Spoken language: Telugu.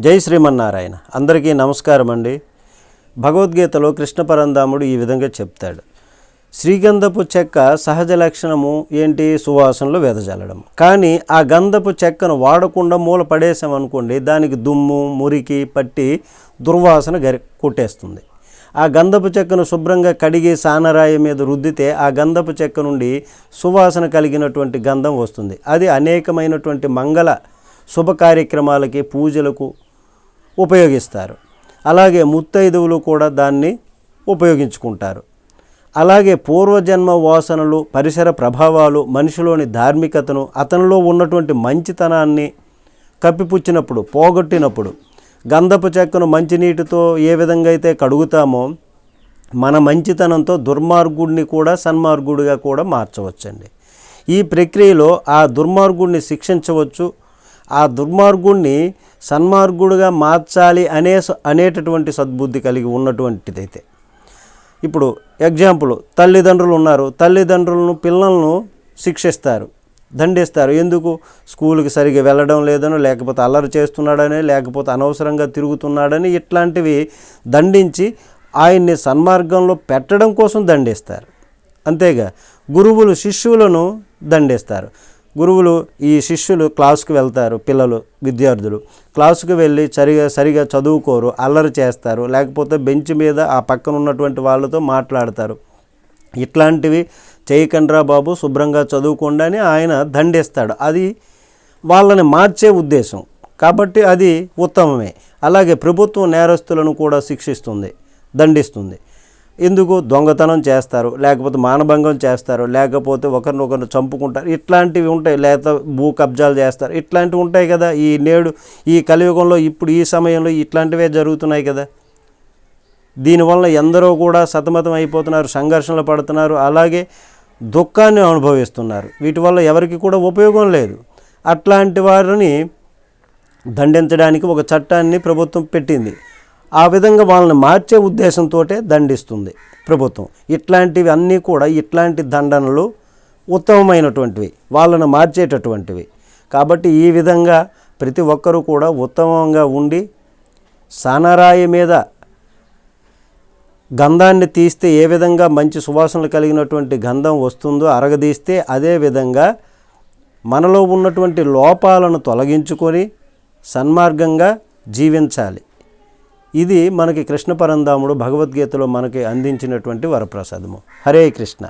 జై శ్రీమన్నారాయణ. అందరికీ నమస్కారం అండి. భగవద్గీతలో కృష్ణ పరంధాముడు ఈ విధంగా చెప్తాడు. శ్రీగంధపు చెక్క సహజ లక్షణము ఏంటి? సువాసనలు వెదజల్లడం. కానీ ఆ గంధపు చెక్కను వాడకుండా మూల పడేసామనుకోండి దానికి దుమ్ము మురికి పట్టి దుర్వాసన గరి కొట్టేస్తుంది. ఆ గంధపు చెక్కను శుభ్రంగా కడిగి సానరాయి మీద రుద్దితే ఆ గంధపు చెక్క నుండి సువాసన కలిగినటువంటి గంధం వస్తుంది. అది అనేకమైనటువంటి మంగళ శుభ కార్యక్రమాలకి పూజలకు ఉపయోగిస్తారు. అలాగే ముత్తైదువులు కూడా దాన్ని ఉపయోగించుకుంటారు. అలాగే పూర్వజన్మ వాసనలు పరిసర ప్రభావాలు మనిషిలోని ధార్మికతను అతనిలో ఉన్నటువంటి మంచితనాన్ని కప్పిపుచ్చినప్పుడు పోగొట్టినప్పుడు గంధపు చెక్కను మంచినీటితో ఏ విధంగా అయితే కడుగుతామో మన మంచితనంతో దుర్మార్గుడిని కూడా సన్మార్గుడిగా కూడా మార్చవచ్చండి. ఈ ప్రక్రియలో ఆ దుర్మార్గుడిని శిక్షించవచ్చు ఆ దుర్మార్గుడిని సన్మార్గుడిగా మార్చాలి అనే అనేటటువంటి సద్బుద్ధి కలిగి ఉన్నటువంటిదైతే. ఇప్పుడు ఎగ్జాంపుల్ తల్లిదండ్రులు ఉన్నారు. తల్లిదండ్రులను పిల్లలను శిక్షిస్తారు దండిస్తారు. ఎందుకు? స్కూల్కి సరిగా వెళ్ళడం లేదనో లేకపోతే అల్లరి చేస్తున్నాడని లేకపోతే అనవసరంగా తిరుగుతున్నాడని ఇట్లాంటివి దండించి ఆయన్ని సన్మార్గంలో పెట్టడం కోసం దండిస్తారు. అంతేగా గురువులు శిష్యులను దండిస్తారు. గురువులు ఈ శిష్యులు క్లాసుకు వెళ్తారు పిల్లలు విద్యార్థులు. క్లాసుకు వెళ్ళి సరిగా సరిగా చదువుకోరు అల్లరి చేస్తారు లేకపోతే బెంచ్ మీద ఆ పక్కన ఉన్నటువంటి వాళ్ళతో మాట్లాడతారు. ఇట్లాంటివి చేయకండ్రా బాబు శుభ్రంగా చదువుకోండి అని ఆయన దండిస్తాడు. అది వాళ్ళని మార్చే ఉద్దేశం. కాబట్టి అది ఉత్తమమే. అలాగే ప్రభుత్వం నేరస్తులను కూడా శిక్షిస్తుంది దండిస్తుంది. ఎందుకు దొంగతనం చేస్తారు? లేకపోతే మానభంగం చేస్తారు? లేకపోతే ఒకరినొకరు చంపుకుంటారు? ఇట్లాంటివి ఉంటాయి. లేకపోతే భూ కబ్జాలు చేస్తారు. ఇట్లాంటివి ఉంటాయి కదా. ఈ నేడు ఈ కలియుగంలో ఇప్పుడు ఈ సమయంలో ఇట్లాంటివే జరుగుతున్నాయి కదా. దీనివల్ల ఎందరో కూడా సతమతం అయిపోతున్నారు సంఘర్షణలు పడుతున్నారు. అలాగే దుఃఖాన్ని అనుభవిస్తున్నారు. వీటి వల్ల ఎవరికి కూడా ఉపయోగం లేదు. అట్లాంటి వారిని దండించడానికి ఒక చట్టాన్ని ప్రభుత్వం పెట్టింది. ఆ విధంగా వాళ్ళని మార్చే ఉద్దేశంతో దండిస్తుంది ప్రభుత్వం. ఇట్లాంటివి అన్నీ కూడా ఇట్లాంటి దండనలు ఉత్తమమైనటువంటివి వాళ్ళను మార్చేటటువంటివి. కాబట్టి ఈ విధంగా ప్రతి ఒక్కరూ కూడా ఉత్తమంగా ఉండి సానరాయి మీద గంధాన్ని తీస్తే ఏ విధంగా మంచి సువాసనలు కలిగినటువంటి గంధం వస్తుందో అరగదీస్తే అదే విధంగా మనలో ఉన్నటువంటి లోపాలను తొలగించుకొని సన్మార్గంగా జీవించాలి. ఇది మనకి కృష్ణ పరంధాముడు భగవద్గీతలో మనకి అందించినటువంటి వరప్రసాదము. హరే కృష్ణ.